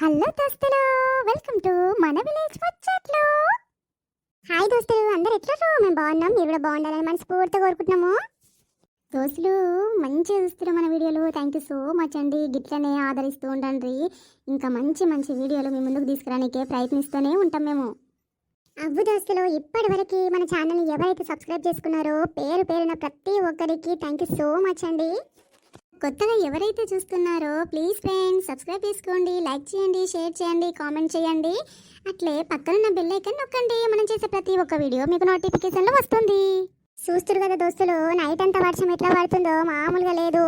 Hello దోస్తులు welcome to మన village ముచ్చట్లు హాయ్ దోస్తులు అందరు ఎట్లా మేము బాగున్నాం మీరు కూడా బాగుండాలని మనస్ఫూర్తిగా కోరుకుంటున్నాము. దోస్తులు మంచిగా చూస్తున్నారు మన వీడియోలు థ్యాంక్ యూ సో మచ్ అండి. గిట్లనే ఆదరిస్తూ ఉండండి. ఇంకా మంచి మంచి వీడియోలు మీ ముందుకు తీసుకురానికే ప్రయత్నిస్తూనే ఉంటాం మేము. అవ్వు దోస్తులు ఇప్పటి వరకు మన ఛానల్ని ఎవరైతే సబ్స్క్రైబ్ చేసుకున్నారో పేరు పేరున ప్రతి ఒక్కరికి థ్యాంక్ యూ సో మచ్ అండి. కొత్తగా ఎవరైతే చూస్తున్నారో ప్లీజ్ ఫ్రెండ్స్ సబ్స్క్రైబ్ చేసుకోండి లైక్ చేయండి షేర్ చేయండి కామెంట్ చేయండి. అట్లే పక్కనున్న బెల్ ఐకన్ నొక్కండి. మనం చేసే ప్రతి ఒక్క వీడియో మీకు నోటిఫికేషన్లో వస్తుంది. చూస్తురు కదా దోస్తులు నైట్ అంతా వర్షం ఎట్లా పడుతుందో? మామూలుగా లేదు.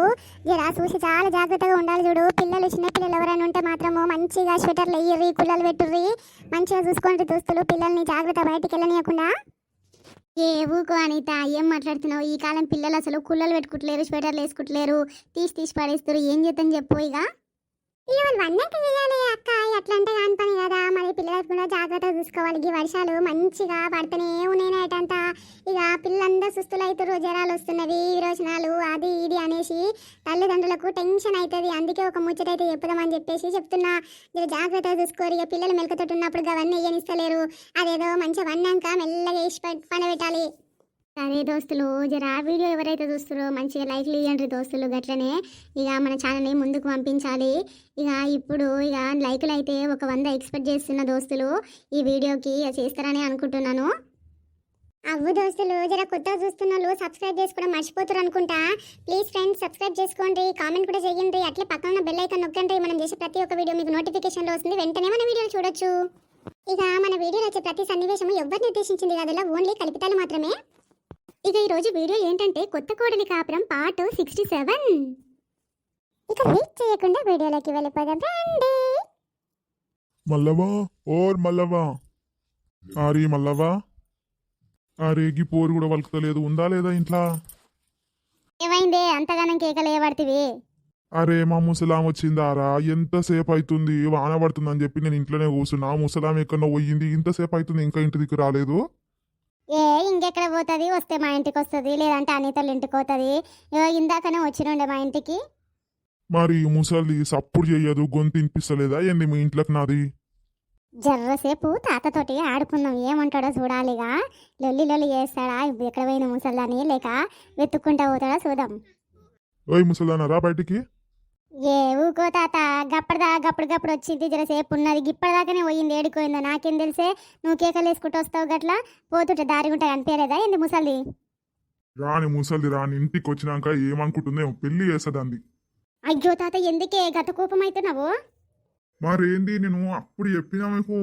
జరా చూసి చాలా జాగ్రత్తగా ఉండాలి చూడు. పిల్లలు చిన్నపిల్లలు ఎవరైనా ఉంటే మాత్రము మంచిగా స్వెటర్లు వేయర్రి కుల్లలు పెట్టుర్రి. మంచిగా చూసుకోండి దోస్తులు పిల్లల్ని జాగ్రత్త బయటికి వెళ్ళనీయకుండా. ఏ ఊకో అనిత ఏం మాట్లాడుతున్నావు? ఈ కాలం పిల్లలు అసలు కుల్లలు పెట్టుకుంటలేరు స్వెటర్లు వేసుకుంటలేరు. తీసి తీసి పడేస్తారు ఏం చేద్దాం చెప్పు ఇక. ఇక చేయాలి అక్క. అట్లా అంటే కాని పని కదా. మరి పిల్లలకు కూడా జాగ్రత్తగా చూసుకోవాలి. ఈ వర్షాలు మంచిగా పడుతూనే ఉన్నాయి నైట్ అంతా. ఇక పిల్లలందరూ సుస్తులు అవుతారు జ్వరాలు వస్తున్నవి విరోచనాలు అది ఇది అనేసి తల్లిదండ్రులకు టెన్షన్ అవుతుంది అందుకే ఒక ముచ్చట అయితే చెప్పుదామని చెప్పేసి చెప్తున్నా. మీరు జాగ్రత్తగా చూసుకోరు. ఇక పిల్లలు మెలకతోటి ఉన్నప్పుడు అవన్నీ వేయనిస్తలేరు అదేదో మంచిగా వన్నాక మెల్లగా వేసి పని పెట్టాలి సరే దోస్తులు జర ఆ వీడియో ఎవరైతే చూస్తారో మంచిగా లైక్లు ఇవ్వండి దోస్తులు గట్లనే. ఇక మన ఛానల్ని ముందుకు పంపించాలి. ఇక ఇప్పుడు ఇక లైకులు అయితే ఒక వంద ఎక్స్పెక్ట్ చేస్తున్న దోస్తులు ఈ వీడియోకి చేస్తారని అనుకుంటున్నాను. అవ్వు దోస్తులు జర కొత్తగా చూస్తున్న వాళ్ళు సబ్స్క్రైబ్ చేసుకోవడం మర్చిపోతారు అనుకుంటా. ప్లీజ్ ఫ్రెండ్స్ సబ్స్క్రైబ్ చేసుకోండి కామెంట్ కూడా చేయండి. అట్లే పక్కన బెల్ అయితే నొక్కండి. మనం చేసే ప్రతి ఒక్క వీడియో మీకు నోటిఫికేషన్లో వస్తుంది. వెంటనే మన వీడియోలు చూడొచ్చు. ఇక మన వీడియోలో వచ్చే ప్రతి సన్నివేశం ఎవరు నిర్దేశించింది కాదు ఓన్లీ కల్పితాలు మాత్రమే. ఇక ఈ రోజు వీడియో ఏంటంటే కొత్త కోడలి కాపురం పార్ట్ సిక్స్టీ సెవెన్. ఇక వెయిట్ చేయకుండా వీడియోలోకి వెళ్ళిపోదాం రండి. మల్లవా ఓర్ మల్లవా ఆరి మల్లవా అరే గీ పోరు కూడా వలుకుతలేదు ఉందా లేదా ఇంట్లో? ఏమైందే? అంతగానం కేకలు పడుతుంది అరే మా ముసలాం వచ్చిందారా? ఎంతసేపు అవుతుంది వాన పడుతుందని చెప్పి నేను ఇంట్లోనే కూర్చున్నా ముసలాం ఎక్కడో పోయింది. ఇంతసేపు అవుతుంది ఇంకా ఇంటి దిక్కు రాలేదు. ఏ ఇంకెక్కడ పోతుంది? వస్తే మా ఇంటికి వస్తుంది. లేదంటే అనితల ఇంటికి పోతుంది. ఇందాకనే వచ్చినుండే మా ఇంటికి. మరి ముసలి సప్పుడు చెయ్యదు గొంతు వినిపిస్తలేదా? ఏంది మీ ఇంట్లోకి నాది? జర్రసేపు తాతతోటి ఆడుకుందాం ఏమంటాడో చూడాలిగా. లొల్లి లొల్లి చేస్తాడా? ఎక్కడ పోయిన ముసల్దాని లేక వెతుక్కుంటా పోతాడా? చూద్దాం. ఓయ్ ముసలానా రా బయటికి. ఏ ఊకో తాత గప్పడదా గప్పుడు గప్పుడు వచ్చింది జరసేపు ఉన్నది. గిప్పటిదాకానే పోయింది ఏడిపోయిందో నాకేం తెలిసే? నువ్వు కేకలు వేసుకుంటూ వస్తావు గట్లా? పోతుంటే దారి ఉంటా అనిపించలేదా ఏంది ముసలి రాని ముసలి రాని ఇంటికి వచ్చినాక ఏమనుకుంటుందో ఏమో పెళ్ళి చేస్తుందండి అయ్యో తాత ఎందుకే? గత కోపం అవుతున్నావు మరేంది నేను అప్పుడు చెప్పినా మీకు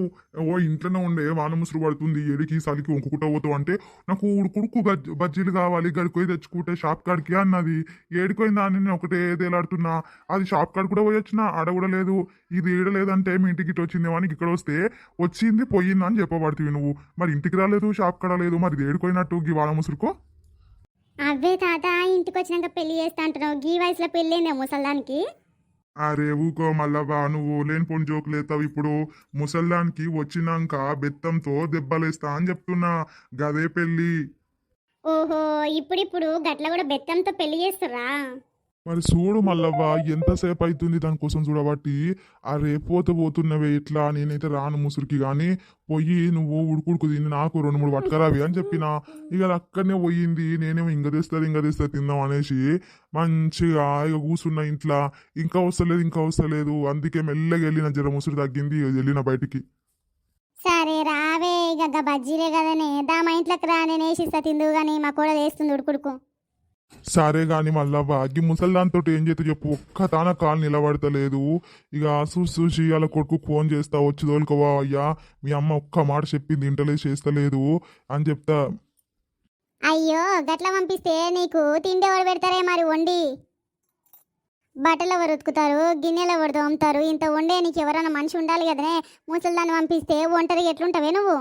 ఓ ఇంట్లోనే ఉండే వాన ముసురు పడుతుంది ఏడికి సలికి వంకుకుంటా పోతావు అంటే నాకు ఉడుకుడుకు బజ్జీ బజ్జీలు కావాలి గడిపోయి తెచ్చుకుంటే షాప్ కాడికి అన్నది. ఏడిపోయిందా అని నేను ఒకటే తేలాడుతున్నా. అది షాప్ కాడ కూడా పోయి వచ్చిన ఆడ కూడా లేదు. ఇది ఏడలేదంటే మీ ఇంటికి ఇటు వచ్చిందేమో అని ఇక్కడ వస్తే వచ్చింది పోయింది అని చెప్పబడుతుంది నువ్వు. మరి ఇంటికి రాలేదు షాప్ కాడ లేదు మరి ఇది ఏడిపోయినట్టు ఈ వాన ముసురుకో అవే తాత ఇంటికి వచ్చినాక పెళ్ళి చేస్తా అంటున్నావు. గీ వయసులో పెళ్ళైందే ముసల్దానికి? అరే ఊకో మల్లవ్వా నువ్వు లేనిపోని జోకు లేతావు ఇప్పుడు. ముసల్లానికి వచ్చినాక బెత్తంతో దెబ్బలేస్తా అని చెప్తున్నా. గదే పెళ్ళి. ఓహో ఇప్పుడిప్పుడు గట్ల కూడా బెత్తంతో పెళ్ళి చేస్తురా? మరి చూడు మల్లవ్వ ఎంతసేపు అవుతుంది దానికోసం చూడబట్టి. అరే రేపోతే పోతున్నవే ఇట్లా నేనైతే రాను ముసురికి కానీ పోయి నువ్వు ఉడుకుడుకు తిని నాకు రెండు మూడు పట్టుకరావి అని చెప్పిన. ఇక అక్కడనే పోయింది. నేనేమో ఇంక తెస్తుంది ఇంక తెస్తారు తిందాం అనేసి మంచిగా ఇక కూర్చున్న ఇంట్లో. ఇంకా వస్తలేదు ఇంకా వస్తలేదు. అందుకే మెల్లగా వెళ్ళిన జర ముసురు తగ్గింది వెళ్ళిన బయటికి. సరే రావే. ఇక బజ్జీలే కదనే. దా మా ఇంట్లోకి రా నేను వేసిస్తా తిందువు కానీ మా కూడా వేస్తుంది ఉడుకుడుకు. సరే గాని మళ్ళా ఈ ముసల్దాంతో ఏం చేస్తే చెప్పు? ఒక్క తాన కాలు నిలబడతలేదు. ఇక చూసి చూసి వాళ్ళ కొడుకు ఫోన్ చేస్తా వచ్చి తోలుకోవా అయ్యా? మీ అమ్మ ఒక్క మాట చెప్పింది ఇంటలేదు చేస్తలేదు అని చెప్తా. అయ్యో గట్ల పంపిస్తే నీకు తిండి ఎవరు పెడతారే మరి వండి? బట్టలు ఎవరు ఉతుకుతారు? గిన్నెలు ఎవరు తోముతారు ఇంత వండే నీకు ఎవరైనా మనిషి ఉండాలి కదనే? ముసలిదాన్ని పంపిస్తే ఒంటరిగా ఎట్లుంటావే నువ్వు?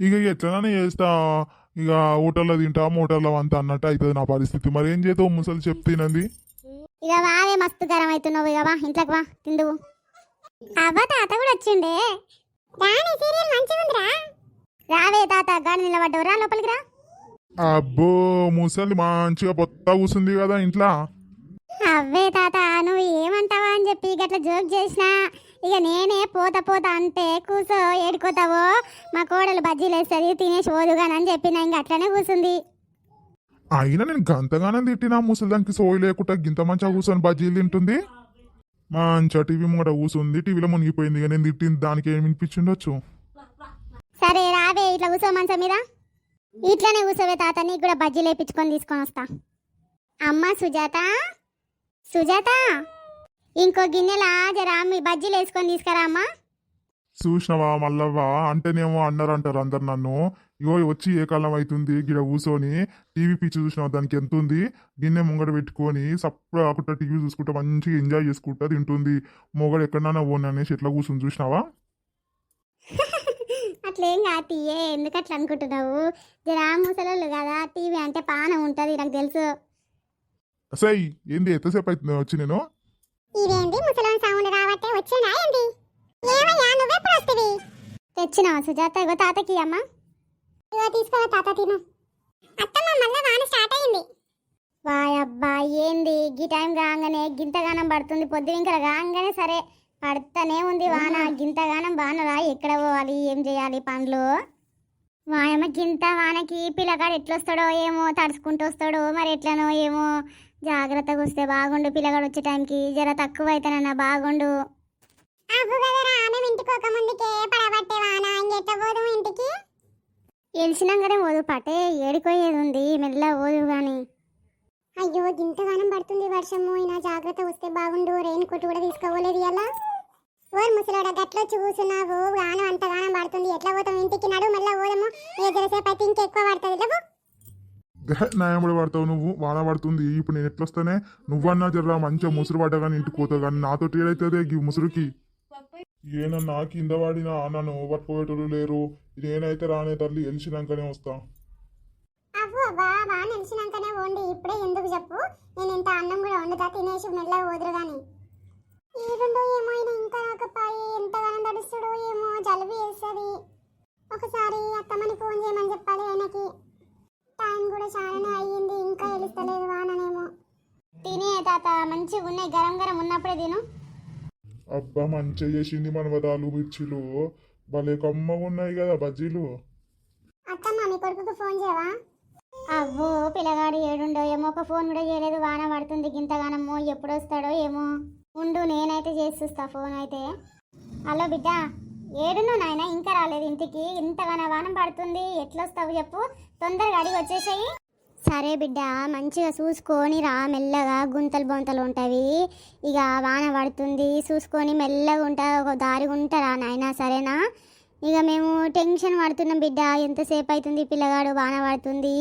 ఇక ఎట్లనే చేస్తా. ఇక హోటల్లో తింటా మోటార్లో అంతా అన్నట్టు అవుతుంది నా పరిస్థితి. మరి ఏం చేస్తావు ముసలి చెప్తేనంది ఇక వావే మస్తు గరం అవుతున్నావు ఇక వా ఇంట్లోకి వా తిందువు. అవ్వ తాత కూడా వచ్చిండే. రాని సీరియల్ మంచిగా ఉందిరా. రావే తాత గాడి నిలబడ్డావు రా లోపలికి రా. అబ్బో ముసలి మంచిగా పొత్త కూసుంది కదా ఇంట్లో. అవే తాత నువ్వు ఏమంటావా అని చెప్పి గట్ల జోక్ చేసినా. ఇక నేనే పోత పోత అంటే కూసో ఏడుకోతావో? మా కోడలు బజ్జీలు వేస్తుంది తినేసి పోదుగానని చెప్పిన ఇంక అట్లనే కూసుంది. అయినా నేను గంతగానే తిట్టినా ముసలిదానికి సోయి లేకుండా గింత మంచిగా కూర్చొని బజ్జీలు తింటుంది? మంచిగా టీవీ ముంగట కూర్చుంది టీవీలో మునిగిపోయింది ఇక నేను తిట్టింది దానికి ఏమి వినిపించిండొచ్చు? సరే రావే ఇట్లా కూసో మంచం మీద. ఇట్లనే కూసోవే తాత నీకు కూడా బజ్జీలు వేయించుకొని తీసుకొని వస్తా. అమ్మ సుజాత? సుజాత? ఇంకో గిన్నెలా జరా మీ బజ్జీలు వేసుకొని తీసుకురా అమ్మా చూసినవా మల్లవ్వా? అంటేనేమో అన్నారు అంటారు అందరు నన్ను. ఇగో వచ్చి ఏ కాలం అవుతుంది గిడ కూర్చొని టీవీ పిచ్చి చూసినావు? దానికి ఎంత ఉంది గిన్నె ముంగట పెట్టుకొని సప్పుడు కాకుండా టీవీ చూసుకుంటా మంచిగా ఎంజాయ్ చేసుకుంటా తింటుంది. మొగడు ఎక్కడన్నా పోను అనేసి ఎట్లా కూర్చొని చూసినావా? అట్లేం కాదు తీయే ఎందుకు అట్లా అనుకుంటున్నావు? జరా ముసలోళ్ళు కదా టీవీ అంటే పానం ఉంటుంది నాకు తెలుసు. సై ఏంది ఎంతసేపు అవుతుంది వచ్చి నేను? ఇదేంటి ముసలోని సౌండ్ రావట్టే వచ్చిందా ఏంటి ఏమయ్యా నువ్వెప్పుడు వస్తుంది తెచ్చినావా సుజాత ఇగో తాతకి అమ్మ. ఇగో తీసుకోవా తాత తిను. అత్తమ్మ మళ్ళీ వాన స్టార్ట్ అయింది. వాయ్ అబ్బా ఏంది? గీ టైం కాగానే గింతగానం పడుతుంది. పొద్దున కాగానే సరే పడుతూనే ఉంది వాన. గింతగానం వానరా ఎక్కడ పోవాలి ఏం చేయాలి పనులు? వాయమ్మ గింత వానకి పిల్లగాడు ఎట్లొస్తాడో ఏమో తడుచుకుంటూ వస్తాడో మరి ఎట్లనో ఏమో. జాగ్రత్తగా వస్తే బాగుండు పిల్లగాడు వచ్చే టైంకి. జర తక్కువ అయితేనన్నా బాగుండు తెలిసినాకనే ఓదు పటే ఏడిపోయేది ఉంది మెల్ల ఓదు గాని. అయ్యో గింతగానం పడుతుంది వర్షము. అయినా జాగ్రత్త వస్తే బాగుండు. రెయిన్ కోట్ కూడా తీసుకోవలేదు ఎలా ఓర్ ముసలాడ గట్లో చూస్తున్నావు. గానం అంతగానం పడుతుంది. ఎట్లా పోతాం ఇంటికి? నడు మళ్ళీ ఓదము ఏ జరసేపు అయితే ఇంకా ఎక్కువ పడుతుంది లేవు న్యాయపడి పడతావు నువ్వు వాన పడుతుంది ఇప్పుడు నేను ఎట్లొస్తానే నువ్వన్నా జర్రా మంచిగా ముసురు పడ్డా కానీ ఇంటికి పోతావు కానీ నాతో ఏడైతుంది ఈ ముసురుకి? ఏనన్నా కింద పడినా నన్ను పట్టుకోబెట్టరు లేరు. నేనైతే రానే తల్లి గెలిచినాకనే వస్తా. అవ్వు అవ్వా బాగా నిలిచినాకనే వండి ఇప్పుడే ఎందుకు చెప్పు? నేను ఇంత అన్నం కూడా వండుతా తినేసి మెల్లగా వదురు గాని. ఏడుండో ఏమో ఈయన ఇంకా రాకపోయి ఎంతగానో తడుస్తాడో ఏమో జలుబు వేస్తుంది ఒకసారి అత్తమ్మని ఫోన్ చేయమని చెప్పాలి ఆయనకి. టైం కూడా చాలానే అయ్యింది ఇంకా తెలుస్తలేదు వాననేమో. తినే తాత మంచిగా ఉన్నాయి గరం గరం ఉన్నప్పుడే తిను. అబ్బా మంచిగా చేసింది మనవదాలు మిర్చిలు. భలే కమ్మగా ఉన్నాయి కదా బజ్జీలు. అత్తమ్మ మీ కొడుకుకు ఫోన్ చేయవా? అవ్వో పిల్లగాడు ఏడుండో ఏమో ఒక ఫోన్ కూడా చేయలేదు వాన పడుతుంది గింతగానమ్మో ఎప్పుడు వస్తాడో ఏమో. ఉండు నేనైతే చేసి చూస్తా ఫోన్ అయితే. హలో బిడ్డ. ఏడునో నాయన? ఇంకా రాలేదు ఇంటికి. ఇంతగానో వానం పడుతుంది. ఎట్లొస్తావు చెప్పు. తొందరగా అడిగి వచ్చేసాయి. సరే బిడ్డ మంచిగా చూసుకొని రా. మెల్లగా గుంతలు బొంతలు ఉంటాయి ఇక వాన పడుతుంది. చూసుకొని మెల్లగా ఉంటా. ఒక దారి ఉంటారా నాయన సరేనా? ఇక మేము టెన్షన్ పడుతున్నాం బిడ్డ. ఎంతసేపు అవుతుంది? పిల్లగాడు వాన పడుతుంది.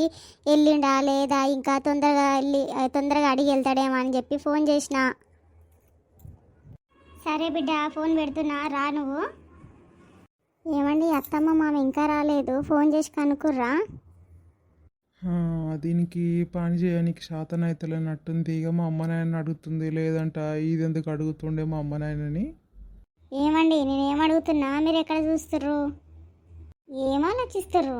వెళ్ళిండా లేదా? ఇంకా తొందరగా వెళ్ళి తొందరగా అడిగి వెళ్తాడేమో అని చెప్పి ఫోన్ చేసిన. సరే బిడ్డ ఫోన్ పెడుతున్నా. రా నువ్వు. ఏమండి అత్తమ్మ మామ ఇంకా రాలేదు. ఫోన్ చేసి కనుక్కుర్రా? ఆ, దీనికి పని చేయడానికి శాతం అవుతలేనట్టుంది ఇక మా అమ్మ నాయన అడుగుతుంది. లేదంట ఇది ఎందుకు అడుగుతుండే మా అమ్మ నాయనని? ఏమండి నేనేం అడుగుతున్నా? మీరు ఎక్కడ చూస్తుర్రు ఏమాలోచిస్తుర్రు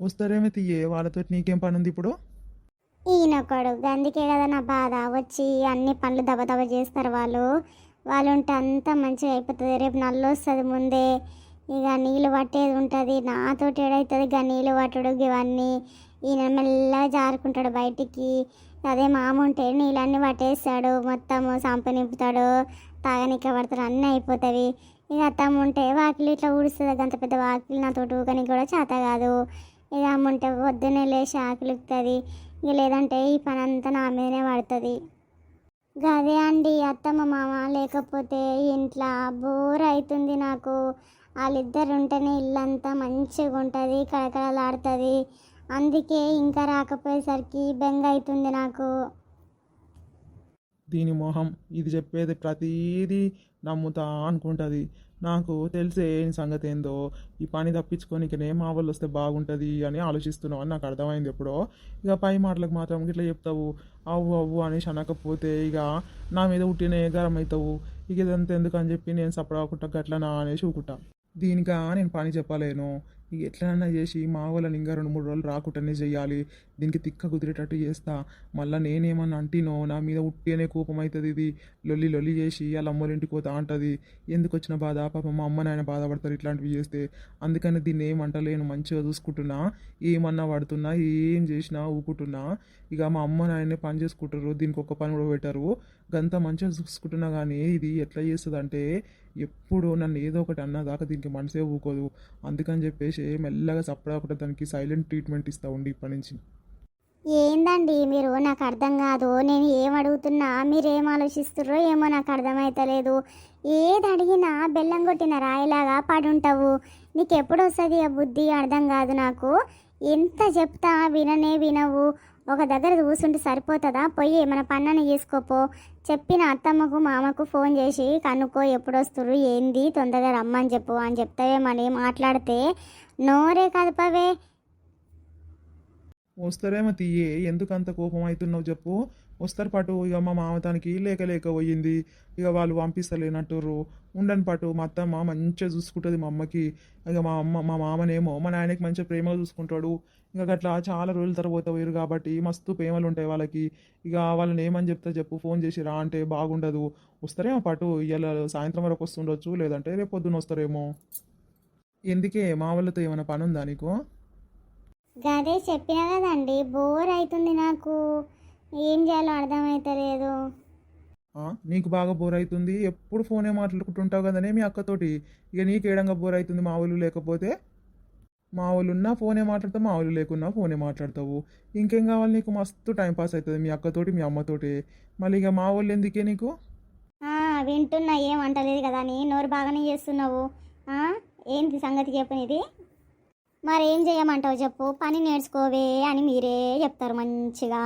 వస్తారేమో తీయే వాళ్ళతో నీకేం పని ఉంది ఇప్పుడు ఈయనొకడు అందుకే కదా నా బాధ. వచ్చి అన్ని పనులు దబ దబ చేస్తారు వాళ్ళు. వాళ్ళు ఉంటే అంతా మంచిగా అయిపోతుంది. రేపు నల్లు వస్తుంది ముందే. ఇక నీళ్ళు పట్టేది ఉంటుంది. నాతోటి ఏడవుతుంది ఇక నీళ్ళు పట్టడు. ఇవన్నీ ఈయన మెల్లగా జారుకుంటాడు బయటికి. అదే మామ ఉంటే నీళ్ళన్నీ పట్టేస్తాడు. మొత్తము సంప నింపుతాడు. తాగనిక పడతాడు. అన్నీ అయిపోతాయి ఇక అత్తమ్మ ఉంటే వాకిలి ఇట్లా ఊడుస్తుంది. అంత పెద్ద వాకిలి నాతో ఊకని కూడా చేత కాదు. ఇక అమ్మ ఉంటే పొద్దున్నే లేచి ఆకలిస్తుంది ఇక లేదంటే ఈ పని అంతా నా మీదనే పడుతుంది. గదే అండి. అత్తమ్మ మామ లేకపోతే ఇంట్లో బోర్ అవుతుంది నాకు. వాళ్ళిద్దరు ఉంటేనే ఇల్లంతా మంచిగా ఉంటుంది కళకళలాడుతుంది. అందుకే ఇంకా రాకపోయేసరికి బెంగ అవుతుంది నాకు. దీని మొహం ఇది చెప్పేది ప్రతిదీ నమ్ముతా అనుకుంటుంది. నాకు తెలిసే సంగతి ఏందో ఈ పని తప్పించుకోనికనే మా వాళ్ళు వస్తే బాగుంటుంది అని ఆలోచిస్తున్నావు అని నాకు అర్థమైంది ఎప్పుడో. ఇక పై మాటలకు మాత్రం ఇట్లా చెప్తావు. అవ్వు అవ్వు అనేసి అనకపోతే ఇక నా మీద ఉట్టిన గరం అవుతావు ఇక ఇదంతా ఎందుకు అని చెప్పి నేను సపడకుండా గట్లనా అనేసి ఊకుంటా. దీనికా? నేను పని చెప్పలేను. ఎట్లనైనా చేసి మా వాళ్ళని ఇంకా రెండు మూడు రోజులు రాకుండానే చేయాలి. దీనికి తిక్క కుదిరేటట్టు చేస్తా. మళ్ళీ నేనేమన్నా అంటినో? నా మీద ఉట్టినే కోపం అవుతుంది ఇది. లొల్లి లొల్లి చేసి వాళ్ళ అమ్మోళ్ళ ఇంటికి పోతా అంటది. ఎందుకు వచ్చిన బాధ? పాప మా అమ్మ నాయన బాధపడతారు ఇట్లాంటివి చేస్తే. అందుకని దీన్ని ఏమంటలేను మంచిగా చూసుకుంటున్నా. ఏమన్నా పడుతున్నా ఏం చేసినా ఊకుంటున్నా. ఇక మా అమ్మ నాయనే పని చేసుకుంటారు. దీనికి ఒక పని కూడా పెట్టారు. గంత మంచిగా చూసుకుంటున్నా కానీ ఇది ఎట్లా చేస్తుంది అంటే ఎప్పుడు నన్ను ఏదో ఒకటి అన్నదాకా దీనికి మనసే ఊకోదు. అందుకని చెప్పేసి మెల్లగా సపడా దానికి సైలెంట్ ట్రీట్మెంట్ ఇస్తా ఉండి ఇప్పటి నుంచి. ఏందండి మీరు? నాకు అర్థం కాదు. నేను ఏం అడుగుతున్నా? మీరు ఏం ఆలోచిస్తుర్రో ఏమో నాకు అర్థమవుతలేదు ఏది అడిగినా బెల్లం కొట్టిన రాయిలాగా పడుంటావు. నీకు ఎప్పుడు వస్తుంది ఆ బుద్ధి? అర్థం కాదు నాకు. ఎంత చెప్తా విననే వినవు. ఒక దగ్గర కూర్చుంటే సరిపోతుందా? పోయి మన పన్నని చేసుకోపో చెప్పిన అత్తమ్మకు మామకు ఫోన్ చేసి కనుక్కో ఎప్పుడు ఏంది? తొందరగా రమ్మని చెప్పు అని చెప్తావేమని మాట్లాడితే నోరే కదపవే వస్తారేమో తీయే ఎందుకు అంత కోపం అవుతున్నావు చెప్పు. వస్తారు పాటు ఇక మా మామతానికి లేక లేక పోయింది. ఇక వాళ్ళు పంపిస్తలేనట్టుర్రు. ఉండని పాటు మా అత్తమ్మ మంచిగా చూసుకుంటుంది మా అమ్మకి. ఇక మా అమ్మ మా మామనేమో మా నాయనకి మంచిగా ప్రేమగా చూసుకుంటాడు. ఇంకా అట్లా చాలా రోజుల తర్వాత పోయారు కాబట్టి మస్తు ప్రేమలు ఉంటాయి వాళ్ళకి. ఇక వాళ్ళని ఏమని చెప్తా చెప్పు ఫోన్ చేసి రా అంటే బాగుండదు. వస్తారేమో పాటు ఇవాళ సాయంత్రం వరకు వస్తుండొచ్చు లేదంటే రేపు పొద్దున్న వస్తారేమో. ఎందుకే? మా వాళ్ళతో ఏమైనా పని ఉందా నీకు? గదే చెప్పినా కదండి బోర్ అవుతుంది నాకు. ఏం చేయాలో అర్థమైతలేదు. నీకు బాగా బోర్ అవుతుంది ఎప్పుడు ఫోనే మాట్లాడుకుంటుంటావు కదనే మీ అక్కతోటి. ఇక నీకు ఏడంగా బోర్ అవుతుంది మా వాళ్ళు లేకపోతే? మా వాళ్ళు ఉన్నా ఫోనే మాట్లాడతావు మా వాళ్ళు లేకున్నా ఫోనే మాట్లాడతావు. ఇంకేం కావాలి నీకు? మస్తు టైం పాస్ అవుతుంది మీ అక్కతోటి మీ అమ్మతోటి. మళ్ళీ ఇక మా వాళ్ళు ఎందుకే నీకు? వింటున్నా ఏం అంటలేదు కదా అని నోరు బాగానే చేస్తున్నావు. ఏంటి సంగతి చెప్పనిది మరేం చేయమంటావు చెప్పు? పని నేర్చుకోవే అని మీరే చెప్తారు మంచిగా.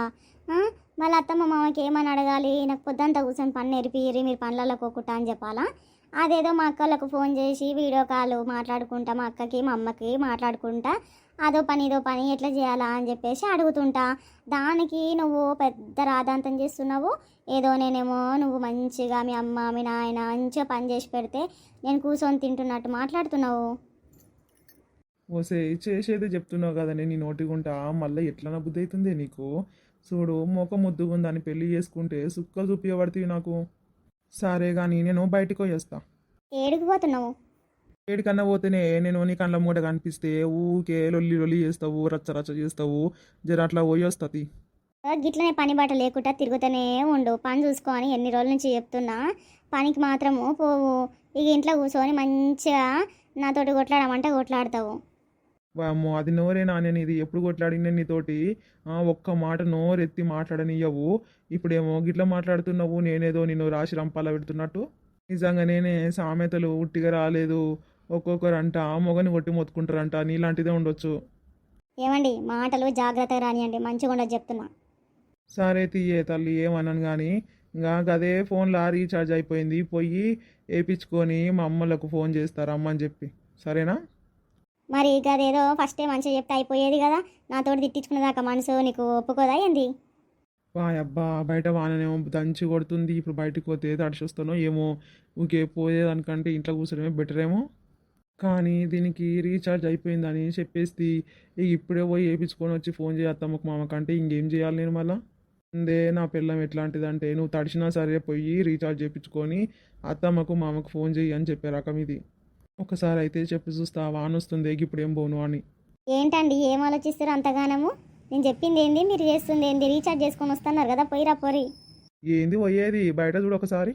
వాళ్ళ మళ్ళీ అత్తమ్మ మామకి ఏమని అడగాలి? నాకు పొద్దంతా కూర్చొని పని నేర్పిరి మీరు పనులలో కోకుంటా అని చెప్పాలా? అదేదో మా అక్కలకు ఫోన్ చేసి వీడియో కాల్ మాట్లాడుకుంటా మా అక్కకి మా అమ్మకి మాట్లాడుకుంటా అదో పని ఇదో పని ఎట్లా చేయాలా అని చెప్పేసి అడుగుతుంటా. దానికి నువ్వు పెద్ద రాధాంతం చేస్తున్నావు. ఏదో నేనేమో నువ్వు మంచిగా మీ అమ్మ మీ నాయన మంచిగా పని చేసి పెడితే నేను కూర్చొని తింటున్నట్టు మాట్లాడుతున్నావు. ఓసే చేసేదే చెప్తున్నావు కదా నేను నీ నోటిగుంటా మళ్ళీ ఎట్లా బుద్ధి అవుతుంది నీకు? చూడు మొక్క ముద్దుగుందని పెళ్ళి చేసుకుంటే సుక్కలు చూపించబడుతుంది నాకు. సరే కానీ నేను బయటకు పోయేస్తా. ఏడికి పోతున్నావు? ఏడికన్నా పోతేనే నేను నీ కళ్ళ మూట కనిపిస్తే ఊకే లొల్లి లొల్లి చేస్తావు రచ్చ రచ్చ చేస్తావు. జర అట్లా పోయి వస్తుంది గిట్లనే పని బాట లేకుండా తిరుగుతూనే ఉండు. పని చూసుకొని ఎన్ని రోజుల నుంచి చెప్తున్నా. పనికి మాత్రము పోవు. ఇక ఇంట్లో కూర్చొని మంచిగా నాతోటి కొట్లాడమంటే కొట్లాడతావు. వామ్మో అది నోరేనా నేను ఇది ఎప్పుడు కొట్లాడిన నీతోటి? ఒక్క మాట నోరెత్తి మాట్లాడనియ్యవు. ఇప్పుడేమో గిట్లా మాట్లాడుతున్నావు నేనేదో నిన్ను రాశి రంపాల పెడుతున్నట్టు. నిజంగా నేనే సామెతలు ఉట్టిగా రాలేదు. ఒక్కొక్కరు అంట మొగని కొట్టి మొత్తుకుంటారంట. నీలాంటిదే ఉండొచ్చు. ఏమండి మాటలు జాగ్రత్తగా రానియండి. మంచిగా ఉండదు చెప్తున్నా. సరే తీయే తల్లి ఏమన్నాను కానీ ఇంకా గదే ఫోన్లో రీఛార్జ్ అయిపోయింది. పోయి వేయించుకొని మా అమ్మలకు ఫోన్ చేస్తారు అమ్మని చెప్పి. సరేనా? మరి గదేదో ఫస్టే మంచిగా చెప్తే అయిపోయేది కదా. నాతోటి తిట్టించుకునేదాకా మనసు నీకు ఒప్పుకోదా ఏంది? వాయ్ అబ్బా బయట వాననేమో దంచి కొడుతుంది. ఇప్పుడు బయటకు పోతే తడిసి ఏమో. ఊకే పోయేదానికంటే ఇంట్లో కూర్చోడమే బెటర్ ఏమో. కానీ దీనికి రీఛార్జ్ అయిపోయిందని చెప్పేసి ఇప్పుడే పోయి వేయించుకొని వచ్చి ఫోన్ చేస్తామకు మామకంటే ఇంకేం చేయాలి నేను మళ్ళా? అందే నా పిల్లం ఎట్లాంటిదంటే నువ్వు తడిచినా సరే పోయి రీఛార్జ్ చేయించుకొని అత్తమ్మకు మామకు ఫోన్ చేయి అని చెప్పే రకం ఇది. ఒకసారి అయితే చెప్పి చూస్తా వాన వస్తుంది ఇప్పుడు ఏం పోను అని. ఏంటండి ఏం ఆలోచిస్తారు అంతగానము? నేను చెప్పింది ఏంది మీరు చేస్తుంది ఏంది రీఛార్జ్ చేసుకొని వస్తున్నారు కదా పోయిరా పోరి. ఏంది పోయేది? బయట చూడు ఒకసారి.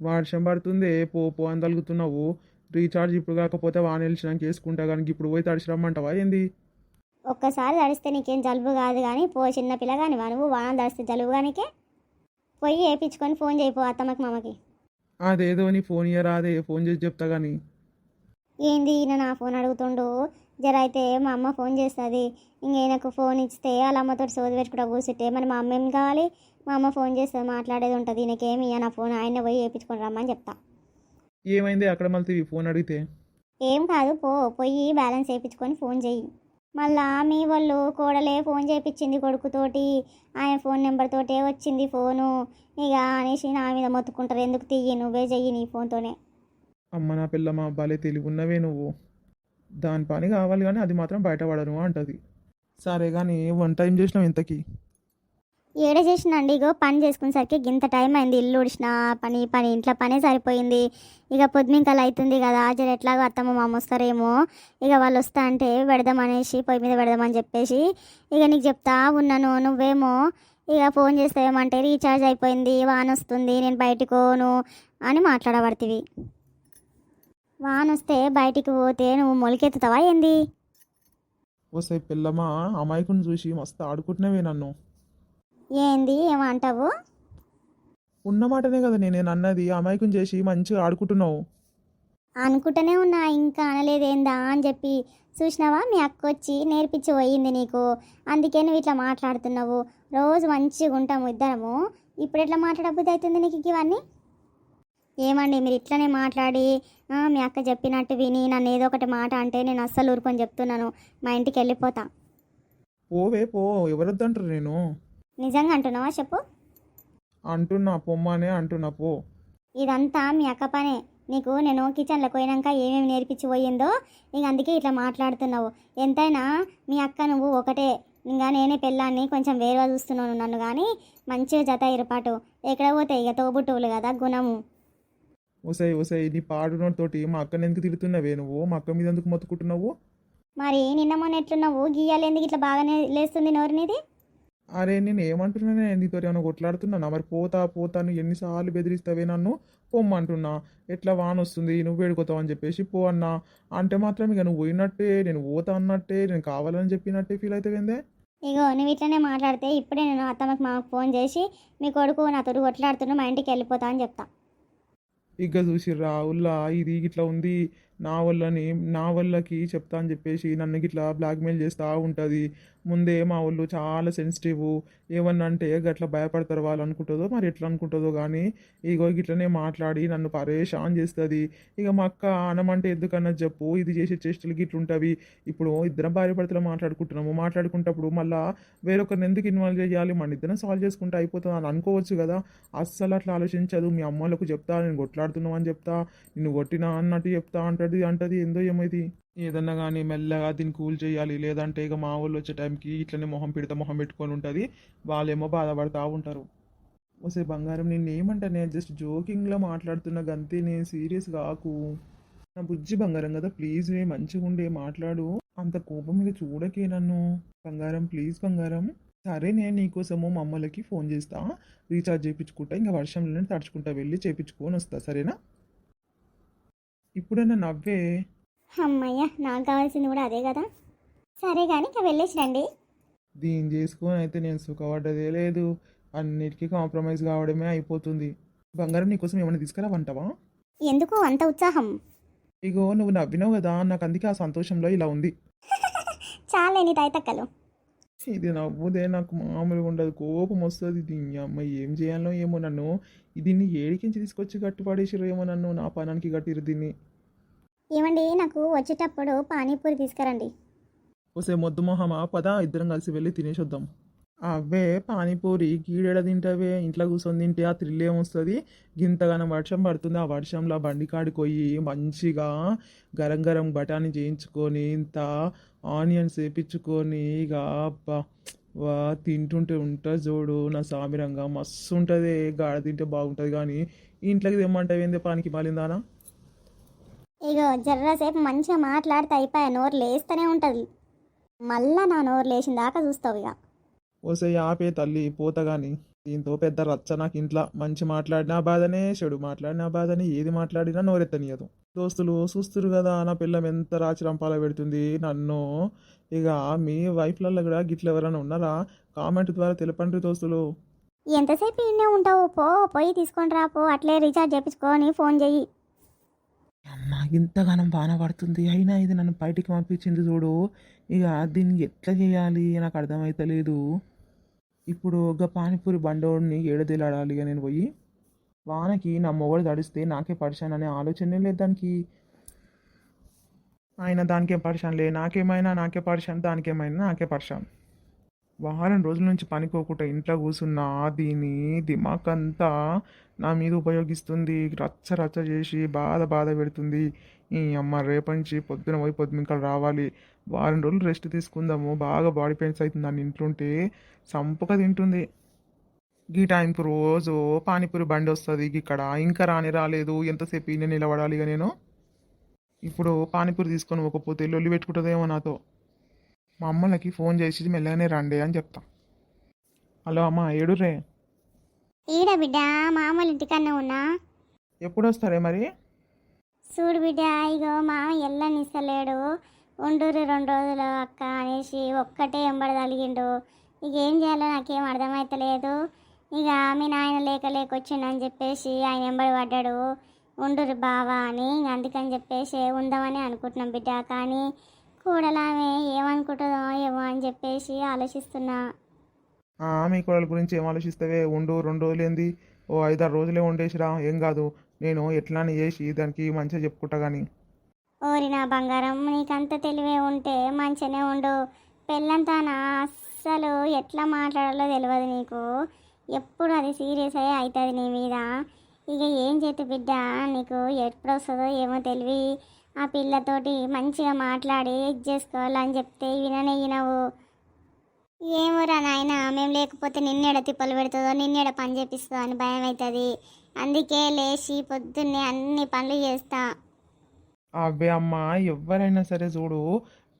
వర్షం పడుతుంది పో పో అని తలుగుతున్నావు. రీఛార్జ్ ఇప్పుడు కాకపోతే వాన వెళ్ళినాక వేసుకుంటా కానీ ఇప్పుడు పోయి తడిచి రమ్మంటావా ఏంది? ఒక్కసారి తడిస్తే నీకేం జలుబు కాదు కానీ పో చిన్న పిల్లగాని నువ్వు వాన తడిస్తే జలుబు కానికే పోయి వేయించుకొని ఫోన్ చేయిపో అత్తమ్మకి మామకి. అదేదో నీ ఫోన్ ఇయ్యరాదే ఫోన్ చేసి చెప్తా కానీ ఏంది ఈయన నా ఫోన్ అడుగుతుండు? జర అయితే మా అమ్మ ఫోన్ చేస్తుంది. ఇంకేనకు ఫోన్ ఇస్తే వాళ్ళ అమ్మతో సోది పెట్టుకుంటా కూర్చుంటే మరి మా అమ్మ ఏం కావాలి? మా అమ్మ ఫోన్ చేస్తుంది మాట్లాడేది ఉంటుంది ఈయనకేమి నా ఫోన్ ఆయన పోయి వేయించుకొని రమ్మని చెప్తా. ఏమైంది అక్కడ మళ్ళీ ఫోన్ అడిగితే? ఏం కాదు పో పోయి బ్యాలెన్స్ వేయించుకొని ఫోన్ చెయ్యి. మళ్ళా మీ వాళ్ళు కోడలే ఫోన్ చేయించింది కొడుకుతోటి ఆయన ఫోన్ నెంబర్ తోటే వచ్చింది ఫోను. ఇక అనేసి నా మీద మొత్తుకుంటారు ఎందుకు తీయి నువ్వే చెయ్యి నీ ఫోన్తోనే. అమ్మ నా పిల్లమ్మ భలే తెలివి ఉన్నవే నువ్వు. దాని పని కావాలి కానీ అది మాత్రం బయటపడను అంటది. సరే కానీ వన్ టైం చేసినావు ఇంతకీ? ఏడ చేసినండి? ఇగో పని చేసుకునేసరికి గింత టైం అయింది. ఇల్లు ఉడిసిన పని పని ఇంట్లో పనే సరిపోయింది. ఇక పొద్దుమింకలు అవుతుంది కదా జర ఎట్లాగో అత్తమ్మ మామ వస్తారేమో. ఇక వాళ్ళు వస్తా అంటే పెడదామనేసి పొయ్యి మీద పెడదామని చెప్పేసి ఇక నీకు చెప్తా ఉన్నాను. నువ్వేమో ఇక ఫోన్ చేస్తావేమంటే రీఛార్జ్ అయిపోయింది వాన వస్తుంది నేను బయటకోను అని మాట్లాడబడుతుంది వాన వస్తే బయటికి పోతే నువ్వు మొలికెత్తుతావా ఏంది? వస్తే పిల్లమా అమాయకుని చూసి మస్తు ఆడుకుంటున్నావే నన్ను. ఏంది? ఏమంటావు? ఉన్న మాటనే కదా నేను అన్నది అమాయకుని చేసి మంచిగా ఆడుకుంటున్నావు. అనుకుంటూనే ఉన్నా ఇంకా అనలేదేందా అని చెప్పి చూసినావా? మీ అక్క వచ్చి నేర్పించి పోయింది నీకు. అందుకే నువ్వు ఇట్లా మాట్లాడుతున్నావు. రోజు మంచిగా ఉంటాము ఇద్దరము. ఇప్పుడు ఎట్లా మాట్లాడబుద్ధి అవుతుంది నీకు ఇవన్నీ? ఏమండి మీరు ఇట్లనే మాట్లాడి మీ అక్క చెప్పినట్టు విని నన్ను ఏదో ఒకటి మాట అంటే నేను అస్సలు ఊరుకొని చెప్తున్నాను. మా ఇంటికి వెళ్ళిపోతా. పోవే పో. ఎవరొద్దంటారు నేను నిజంగా అంటున్నావా చెప్పు? అంటున్నా పొమ్మనే అంటున్నా పో. ఇదంతా మీ అక్క పనే. నీకు నేను కిచెన్లోకి పోయినాక ఏమేమి నేర్పించి పోయిందో ఇంక అందుకే ఇట్లా మాట్లాడుతున్నావు. ఎంతైనా మీ అక్క నువ్వు ఒకటే. ఇంకా నేనే పెళ్ళాన్ని కొంచెం వేరుగా చూస్తున్నాను నన్ను కానీ మంచిగా జత ఏర్పాటు. ఎక్కడ పోతే ఇక తోబుట్టువులు కదా గుణము. ఒసై ఒసై నీ పాడునోటితోటి మా అక్కని ఎందుకు తిడుతున్నావే నువ్వు? మా అక్క మీద ఎందుకు మొత్తుకుంటున్నావు? మరి నిన్న మొన్న ఎట్లున్నావు? గీయాలి ఎందుకు ఇట్లా బాగానే లేస్తుంది నోరు నీది? అరే నేను ఏమంటున్నానే? నీతో ఏమైనా కొట్లాడుతున్నా మరి పోతా పోతాను ఎన్నిసార్లు బెదిరిస్తావే నన్ను? పొమ్మంటున్నా. ఎట్లా వాన వస్తుంది నువ్వు వేడుకోతావు అని చెప్పేసి పో అన్నా. అంటే మాత్రం ఇక నువ్వు పోయినట్టే నేను పోతా అన్నట్టే నేను కావాలని చెప్పినట్టే ఫీల్ అవుతావేందే ఇగో నువ్వు ఇట్లనే మాట్లాడితే ఇప్పుడే నేను అత్తమ్మకి మాకు ఫోన్ చేసి మీ కొడుకు నాతో కొట్లాడుతున్నా మా ఇంటికి వెళ్ళిపోతా అని చెప్తా. ఇక చూసిర్రా ఉల్లా ఇది ఇట్లా ఉంది నా వల్లని నా వల్లకి చెప్తా అని చెప్పేసి నన్ను ఇట్లా బ్లాక్మెయిల్ చేస్తూ ఉంటుంది. ముందే మా వాళ్ళు చాలా సెన్సిటివ్ ఏమన్నా అంటే గట్లా భయపడతారు వాళ్ళు అనుకుంటుందో మరి ఎట్లా అనుకుంటుందో కానీ ఇగో గిట్లనే మాట్లాడి నన్ను పరేషాన్ చేస్తుంది. ఇక మా అక్క అనమంటే ఎందుకన్నా చెప్పు ఇది చేసే చేష్టలు గిట్లుంటవి. ఇప్పుడు ఇద్దరం భార్య భర్తలు మాట్లాడుకుంటున్నాము. మాట్లాడుకుంటప్పుడు మళ్ళా వేరొకరిని ఎందుకు ఇన్వాల్వ్ చేయాలి? మన ఇద్దరం సాల్వ్ చేసుకుంటే అయిపోతుంది అని అనుకోవచ్చు కదా. అస్సలు అట్లా ఆలోచించదు. మీ అమ్మలకు చెప్తా నేను కొట్లాడుతున్నావు అని చెప్తా నిన్ను కొట్టినా అన్నట్టు చెప్తా అది అంటది ఏందో ఏమైంది ఏదన్నా కానీ మెల్లగా దీన్ని కూల్ చేయాలి లేదంటే ఇక మా వాళ్ళు వచ్చే టైంకి ఇట్లనే మొహం పెడితే మొహం పెట్టుకొని ఉంటుంది వాళ్ళేమో బాధపడతా ఉంటారు. వసే బంగారం నేను ఏమంటానే జస్ట్ జోకింగ్లో మాట్లాడుతున్నా గంతే నేను సీరియస్ కాకు నా బుజ్జి బంగారం కదా ప్లీజ్ మంచిగా ఉండే మాట్లాడు. అంత కోపం మీద చూడకే నన్ను. బంగారం ప్లీజ్ బంగారం. సరే నేను నీకోసము మా అమ్మలకి ఫోన్ చేస్తా రీఛార్జ్ చేయించుకుంటా ఇంకా వర్షంలోనే తడుచుకుంటా వెళ్ళి చేయించుకొని వస్తా సరేనా? ఇప్పుడన్నా నవ్వే? అమ్మయ్య నాకు కావాల్సింది కూడా అదే కదా. సరే కానీ ఇక వెళ్ళేసి రండి దీన్ని చేసుకొని అయితే నేను సుఖపడ్డదే లేదు. అన్నిటికీ కాంప్రమైజ్ కావడమే అయిపోతుంది. బంగారం నీకోసం ఏమైనా తీసుకురావంటావా ఎందుకు అంత ఉత్సాహం. ఇగో నువ్వు నవ్వినావు కదా నాకు అందుకే ఆ సంతోషంలో ఇలా ఉంది. చాలే నీ తైతక్కలు ఇది నవ్వుదే నాకు మామూలుగా ఉండదు. కోపం వస్తుంది దీన్ని అమ్మ ఏం చేయాలో ఏమో నన్ను. దీన్ని ఏడికించి తీసుకొచ్చి గట్టిపడేసిరు ఏమో నన్ను. నా పనానికి గట్టిరు దీన్ని. ఏమండి నాకు వచ్చేటప్పుడు పానీపూరి తీసుకురండి. వస్తే మొద్దు మొహమా? పద ఇద్దరం కలిసి వెళ్ళి తినేసొద్దాం. అవే పానీపూరి గీడెడ తింటవే ఇంట్లో కూర్చొని తింటే ఆ థ్రిల్ ఏమొస్తుంది? గింతగానం వర్షం పడుతుంది. ఆ వర్షంలో బండి కాడికి పోయి మంచిగా గరం గరం బఠానీ చేయించుకొని ఇంత ఆనియన్స్ వేపించుకొని ఇక అబ్బా వా తింటుంటే ఉంటుంది చూడు నా సామిరంగా మస్తు ఉంటుంది గాడ తింటే బాగుంటుంది కానీ ఇంట్లోకి తెమ్మంటావు ఏంది పానికి మాలిందానా? ఇగో జర్రసేపు మంచిగా మాట్లాడితే అయిపోయా నోరు లేస్తూనే ఉంటుంది. మళ్ళా నా నోరు లేచిన దాకా చూస్తావు ఇక ఓసే ఆపే తల్లి పోత గాని దీంతో పెద్ద రచ్చ నాకు ఇంట్లో మంచి మాట్లాడినా బాధనే చెడు మాట్లాడినా బాధనే. ఏది మాట్లాడినా నోరెత్తనియదు. దోస్తులు చూస్తురు కదా నా పిల్లం ఎంత రాచి రంపాల పెడుతుంది నన్ను. ఇక మీ వైఫ్లలో కూడా గిట్ల ఎవరైనా ఉన్నారా? కామెంట్ ద్వారా తెలపండి దోస్తులు. ఎంతసేపు ఇన్నే ఉంటావు? పో పోయి తీసుకొని రా పో. అట్లే రీఛార్జ్ చేయించుకొని ఫోన్ చెయ్యి. అమ్మ ఇంతగానం బాన పడుతుంది. అయినా ఇది నన్ను బయటికి పంపించింది చూడు. ఇక దీన్ని ఎట్లా చేయాలి? నాకు అర్థమైతలేదు. ఇప్పుడు ఒక పానీపూరి బండోడిని ఏడదీలాడాలి ఇక నేను పోయి వానకి నా మొగడు తడిస్తే నాకే పరిశాన్ అనే ఆలోచనే లేదు దానికి. ఆయన దానికేం పరిశాన్ లే నాకేమైనా నాకే పరిశాన్ దానికేమైనా నాకే పరిశాన్. వారం రోజుల నుంచి పనికోకుండా ఇంట్లో కూర్చున్నా దీని దిమాక్ అంతా నా మీద ఉపయోగిస్తుంది రచ్చ రచ్చ చేసి బాధ బాధ పెడుతుంది. ఈ అమ్మ రేపటి నుంచి పొద్దున పోయి పొద్దుమింకలు రావాలి. వారం రోజులు రెస్ట్ తీసుకుందాము. బాగా బాడీ పెయిన్స్ అవుతుంది. నన్ను ఇంట్లో ఉంటే సంపుక తింటుంది. ఈ టైంకి రోజు పానీపూరి బండి వస్తుంది. ఇక్కడ ఇంకా రాని రాలేదు. ఎంతసేపు ఈయన నిలబడాలి ఇక నేను. ఇప్పుడు పానీపూరి తీసుకొని పోకపోతే లొల్లి పెట్టుకుంటుందేమో నాతో. మా అమ్మలకి ఫోన్ చేసి మెల్లగానే రండి అని చెప్తా. హలో అమ్మ ఏడురే ఈడ బిడ్డ మామూలు ఇంటికన్నా ఉన్నా? ఎప్పుడు వస్తారే మరి? చూడు బిడ్డ ఇగో మామ ఎల్లనిస్తలేడు ఉండూరు రెండు రోజులు అక్క అనేసి ఒక్కటే ఎంబడి తలిగిండు. ఇక ఏం చేయాలో నాకేం అర్థమైతలేదు. ఇక మీ నాయన లేక లేకొచ్చిండని చెప్పేసి ఆయన ఎంబడి పడ్డాడు. ఉండూరి బావా అని అందుకని చెప్పేసి ఉందామని అనుకుంటున్నాం బిడ్డ. కానీ కూడలామె ఏమనుకుంటుందో ఏమో అని చెప్పేసి ఆలోచిస్తున్నా. మీ కోడల గురించి ఏం ఆలోచిస్తావే? ఉండు రెండు రోజులేంది? ఓ ఐదారు రోజులే ఉండేసిరా? ఏం కాదు. నేను ఎట్లాని చేసి దానికి మంచిగా చెప్పుకుంటా కానీ ఓరి నా బంగారం నీకంత తెలివే ఉంటే మంచిగానే ఉండు. పెళ్ళంతాన అస్సలు ఎట్లా మాట్లాడాలో తెలియదు నీకు. ఎప్పుడు అది సీరియస్ అయ్యి అవుతుంది నీ మీద. ఇక ఏం చేతి బిడ్డ నీకు ఎప్పుడు వస్తుందో ఏమో తెలివి. ఆ పిల్లతోటి మంచిగా మాట్లాడి ఇది చేసుకోవాలని చెప్తే విననే వినవు. ఏమోరా నాయన మేము లేకపోతే నిన్నెడ తిప్పలు పెడుతుందో నిన్నెడ పని చేపిస్తుందో అని భయం అవుతుంది. అందుకే లేచి పొద్దున్నే అన్ని పనులు చేస్తా. అవే అమ్మ ఎవరైనా సరే చూడు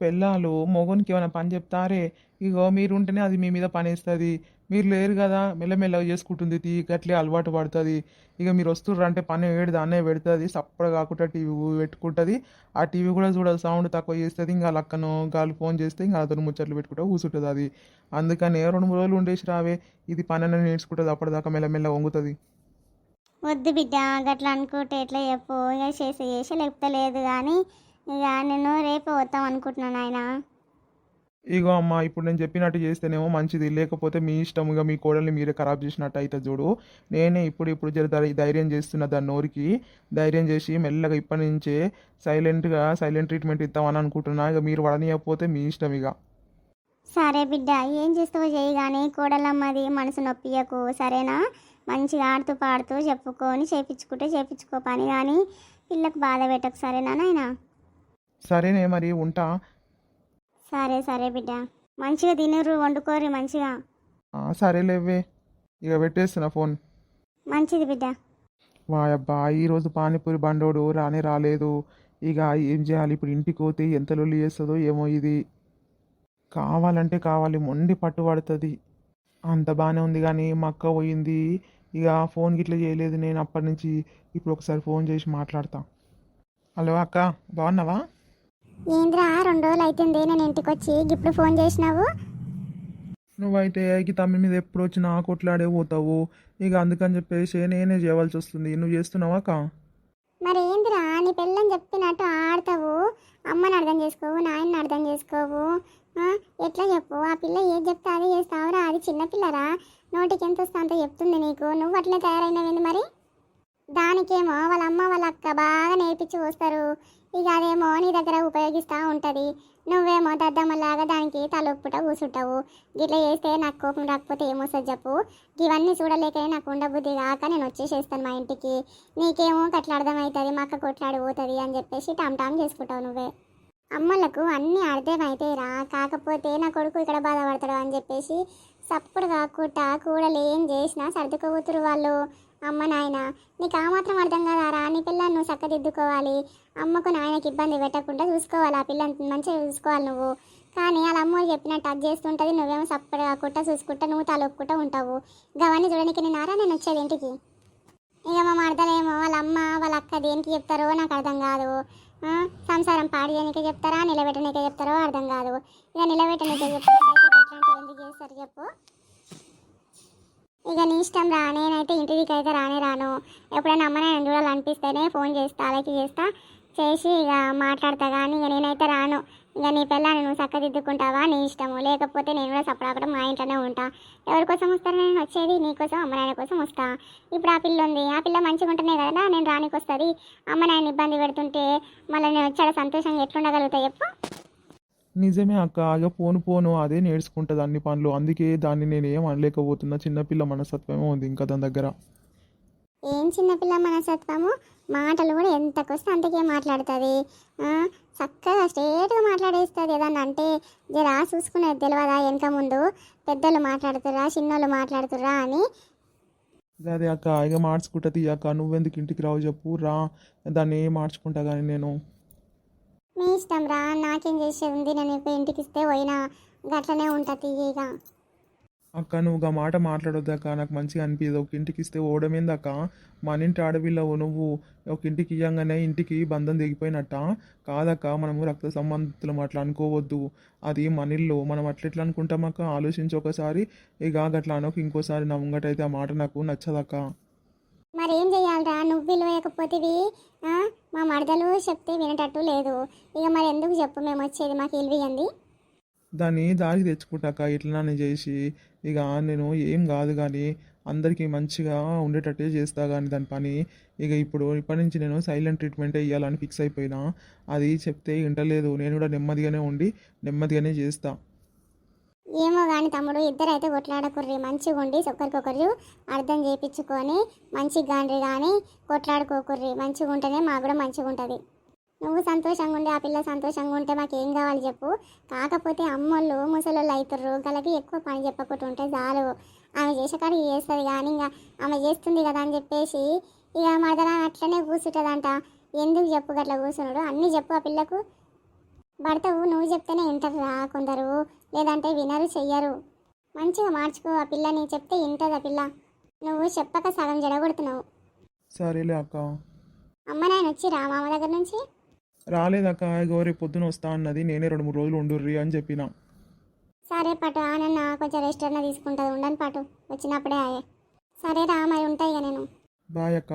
పెళ్ళాలు మొగునికి ఏమైనా పని చెప్తారే ఇగో మీరు ఉంటేనే అది మీ మీద పనేస్తుంది. మీరు లేరు కదా మెల్లమెల్లగా చేసుకుంటుంది తీ గట్లే అలవాటు పడుతుంది. ఇక మీరు వస్తుర్రు అంటే పని వేడి దాన్నే పెడుతుంది సప్పుడు కాకుండా టీవీ పెట్టుకుంటుంది. ఆ టీవీ కూడా చూడాలి సౌండ్ తక్కువ చేస్తుంది ఇంకా లక్కను గాలు ఫోన్ చేస్తే ఇంకా అతను ముచ్చట్లు పెట్టుకుంటా కూర్చుంటుంది అది. అందుకని రెండు మూడు రోజులు ఉండేసి రావే ఇది పని అనేది నేర్చుకుంటుంది అప్పటిదాకా మెల్లమెల్ల వంగుతుంది. వద్దు బిడ్డ గట్లా అనుకుంటే ఎట్లా చెప్పు. ఇక చేసి చేసి లేకపోతే లేదు కానీ ఇక నేను రేపు వద్దాం అనుకుంటున్నాను ఆయన ఇగో అమ్మ ఇప్పుడు నేను చెప్పినట్టు చేస్తేనేమో మంచిది. లేకపోతే మీ ఇష్టం ఇక మీ కోడల్ని మీరే ఖరాబ్ చేసినట్టు అయితే చూడు. నేనే ఇప్పుడు ఇప్పుడు జర ధైర్యం చేస్తున్న దాని నోరికి ధైర్యం చేసి మెల్లగా ఇప్పటి నుంచే సైలెంట్గా సైలెంట్ ట్రీట్మెంట్ ఇద్దామని అనుకుంటున్నా. ఇక మీరు వడనీయకపోతే మీ ఇష్టం ఇక సరే బిడ్డ ఏం చేస్తావో చేయి కానీ కోడలమ్మది మనసు నొప్పియకు. సరేనా? మంచిగా ఆడుతూ పాడుతూ చెప్పుకొని చేపించుకుంటే చేపించుకో పని కానీ పిల్లకు బాధ పెట్టకు. సరేనా నాయనా సరేనే మరి ఉంటా. సరే సరే బిడ్డ. మంచిగా తినరు వండుకోరి మంచిగా. ఆ, సరేలేవే ఇక పెట్టేస్తున్నా ఫోన్. మంచిది బిడ్డ. వాయబ్బా ఈరోజు పానీపూరి బండోడు రానే రాలేదు. ఇక ఏం చేయాలి? ఇప్పుడు ఇంటికి పోతే ఎంత లొల్లి చేస్తుందో ఏమో ఇది. కావాలంటే కావాలి మొండి పట్టు పడుతుంది అంత బాగానే ఉంది కానీ మా అక్క పోయింది. ఇక ఫోన్ గిట్ల చేయలేదు. నేను అప్పటి నుంచి ఇప్పుడు ఒకసారి ఫోన్ చేసి మాట్లాడతా. హలో అక్క బాగున్నావా? ఏంద్రా రెండు రోజులు అవుతుంది నేను ఇంటికి వచ్చి ఇప్పుడు ఫోన్ చేసినావు? నువ్వైతే ఈ తమ్మి మీద ఎప్పుడు వచ్చినా కొట్లాడే పోతావు? ఇక అందుకని చెప్పేసి నేనే చేయవలసి వస్తుంది. నువ్వు చేస్తున్నావా అక్క? మరి ఏందిరా నీ పెళ్ళని చెప్పినట్టు ఆడతావు? అమ్మని అర్థం చేసుకోవు నాయన్ని అర్థం చేసుకోవు? ఎట్లా చెప్పు? ఆ పిల్ల ఏది చెప్తే అదే చేస్తావురా. అది చిన్నపిల్లరా నోటికి ఎంత వస్తా అంత చెప్తుంది నీకు. నువ్వు అట్లా తయారైనవేంది మరి? దానికేమో వాళ్ళ అమ్మ వాళ్ళ అక్క బాగా నేర్పించి వస్తారు ఇక అదేమో నీ దగ్గర ఉపయోగిస్తూ ఉంటుంది. నువ్వేమో దద్దమ్మలాగా దానికి తలొప్పుట కూర్చుంటావు గిట్లా చేస్తే నాకు కోపం రాకపోతే ఏమొస్తుంది చెప్పు. ఇవన్నీ చూడలేకనే నాకు ఉండబుద్ధి కాక నేను వచ్చేసేస్తాను మా ఇంటికి. నీకేమో కట్లా అర్థమవుతుంది మా అక్క కొట్లాడి పోతుంది అని చెప్పేసి టామ్ టామ్ చేసుకుంటావు నువ్వే. అమ్మలకు అన్నీ అర్థమవుతాయిరా కాకపోతే నా కొడుకు ఇక్కడ బాధపడతాడు అని చెప్పేసి సప్పుడు కాకుండా కూడలు ఏం చేసినా సర్దుకోబోతురు వాళ్ళు. అమ్మ నాయన నీకు ఆ మాత్రం అర్థం కాదారా నీ పిల్లని నువ్వు చక్కదిద్దుకోవాలి. అమ్మకు నాయనకి ఇబ్బంది పెట్టకుండా చూసుకోవాలి. ఆ పిల్లని మంచిగా చూసుకోవాలి నువ్వు. కానీ వాళ్ళ అమ్మ చెప్పినట్టు అది చేస్తుంటుంది. నువ్వేమో సప్పుడు కాకుండా చూసుకుంటా నువ్వు తలొప్పుకుంటూ ఉంటావు. గవన్నీ చూడడానికి నేను నారా నేను వచ్చేది ఇంటికి. ఇక మా మరదలేమో వాళ్ళ అమ్మ వాళ్ళ అక్క దేనికి చెప్తారో నాకు అర్థం కాదు. సంసారం పాడియనికే చెప్తారా నిలబెట్టనికే చెప్తారో అర్థం కాదు. ఇక నిలబెట్టనికే చెప్తే ఎందుకు చేస్తారు చెప్పు. ఇక నీ ఇష్టం రా నేనైతే ఇంటికి అయితే రానే రాను. ఎప్పుడైనా అమ్మ నేను చూడాలనిపిస్తేనే ఫోన్ చేస్తా అలాగే చేస్తా. చేసి ఇక మాట్లాడతా కానీ ఇక నేనైతే రాను. ఇక నీ పిల్లని నువ్వు చక్కదిద్దుకుంటావా? నీ ఇష్టము. లేకపోతే నేను కూడా సపడాకుండా మా ఇంట్లోనే ఉంటా. ఎవరి కోసం వస్తాను? నేను వచ్చేది నీ కోసం అమ్మ నాయన కోసం వస్తా. ఇప్పుడు ఆ పిల్ల ఉంది. ఆ పిల్ల మంచిగా ఉంటేనే కదా నేను రానికి వస్తుంది. అమ్మ నాయన ఇబ్బంది పెడుతుంటే మళ్ళీ నేను వచ్చాడ సంతోషంగా ఎట్లుండగలుగుతా చెప్పు. నిజమే అక్క. ఇక పోను పోను. అదే నేర్చుకుంటుంది అన్ని పనులు. అందుకే దాన్ని నేను ఏం అనలేకపోతున్నా. చిన్నపిల్ల మనస్తత్వమే ఉంది ఇంకా దాని దగ్గర. ఏం చిన్నపిల్ల మనసత్వము మాటలు కూడా ఎంతకొస్తే అంతకే మాట్లాడుతుంది. చక్కగా స్ట్రేట్గా మాట్లాడేస్తుంది ఏదన్నా అంటే జరా చూసుకునేది తెలియదా వెనక ముందు పెద్దలు మాట్లాడుతుర్రా చిన్నోళ్ళు మాట్లాడుతుర్రా అని. అదే అక్క ఇక మార్చుకుంటుంది అక్క నువ్వెందుకు ఇంటికి రావు చెప్పు రా దాన్ని మార్చుకుంటా కానీ నేను. మీ ఇష్టం రా నాకేం చేసేది ఉంది? నేను ఇప్పుడు ఇంటికి ఇస్తే పోయినా గట్లనే ఉంటుంది ఇక. అక్క నువ్వు ఒక మాట మాట్లాడొద్దక్క నాకు మంచిగా అనిపించదు ఒక ఇంటికి ఇస్తే ఓడమేందక్క మన ఇంటి ఆడపిల్లవు నువ్వు. ఒక ఇంటికి ఇవ్వగానే ఇంటికి బంధం దిగిపోయినట్ట కాదక్క మనము రక్త సంబంధితులం అట్లా అనుకోవద్దు. అది మన ఇల్లు. మనం అట్లా అనుకుంటామక్క అనుకుంటాం అక్క? ఆలోచించి ఒకసారి. ఇక అట్లా అనొక. ఇంకోసారి నా ముంగటైతే ఆ మాట నాకు నచ్చదక్క. మరేం ఏం నువ్వు విలువేయకపోతేవి. మా మరదలు చెప్తే వినేటట్టు లేదు. ఇక మరి ఎందుకు చెప్పు? మేము వచ్చేది మాకు ఇల్వియండి దాన్ని దారికి తెచ్చుకుంటాక ఇట్లానే చేసి ఇక నేను ఏం కాదు కానీ అందరికీ మంచిగా ఉండేటట్టే చేస్తా కానీ దాని పని. ఇక ఇప్పుడు ఇప్పటి నుంచి నేను సైలెంట్ ట్రీట్మెంటే ఇవ్వాలని ఫిక్స్ అయిపోయినా అది చెప్తే వింటలేదు. నేను కూడా నెమ్మదిగానే ఉండి నెమ్మదిగానే చేస్తా. ఏమో కానీ తమ్ముడు ఇద్దరు అయితే కొట్లాడకుర్రి. మంచిగా ఉండి ఒకరికొకరు అర్థం చేయించుకొని మంచిగా కానీ కొట్లాడుకోకుర్రి. మంచిగా ఉంటేనే మాకు కూడా మంచిగా ఉంటుంది నువ్వు సంతోషంగా ఉండి ఆ పిల్ల సంతోషంగా ఉంటే మాకు ఏం కావాలి చెప్పు. కాకపోతే అమ్మోళ్ళు ముసలోళ్ళు అవుతుర్రు గలకి ఎక్కువ పని చెప్పకుండా ఉంటే చాలు. ఆమె చేసేకాడ చేస్తుంది కానీ ఇంకా ఆమె చేస్తుంది కదా అని చెప్పేసి ఇక మదన అట్లనే కూర్చుంటుందంట ఎందుకు చెప్పు గట్ల కూర్చున్నాడు అన్నీ చెప్పు ఆ పిల్లకు. భర్తవు నువ్వు చెప్తేనే వింటారురా కొందరు. లేదంటే వినరు చెయ్యరు. మంచిగా మార్చుకో ఆ పిల్లని చెప్తే వింటది ఆ పిల్ల. నువ్వు చెప్పక సగం జడగొడుతున్నావు. సరేలే అక్క. అమ్మ నాయన వచ్చి రా మామ దగ్గర నుంచి. రాలేదక్క ఇగో రేపు పొద్దున వస్తా అన్నది నేనే రెండు మూడు రోజులు ఉండుర్రి అని చెప్పిన. సరే పటు ఆనన్న కొంచెం రెస్ట్ అన్న తీసుకుంటుంది ఉండని పాటు వచ్చినప్పుడే ఆయే. సరే రా మరి ఉంటాయి నేను. బాయ్ అక్క.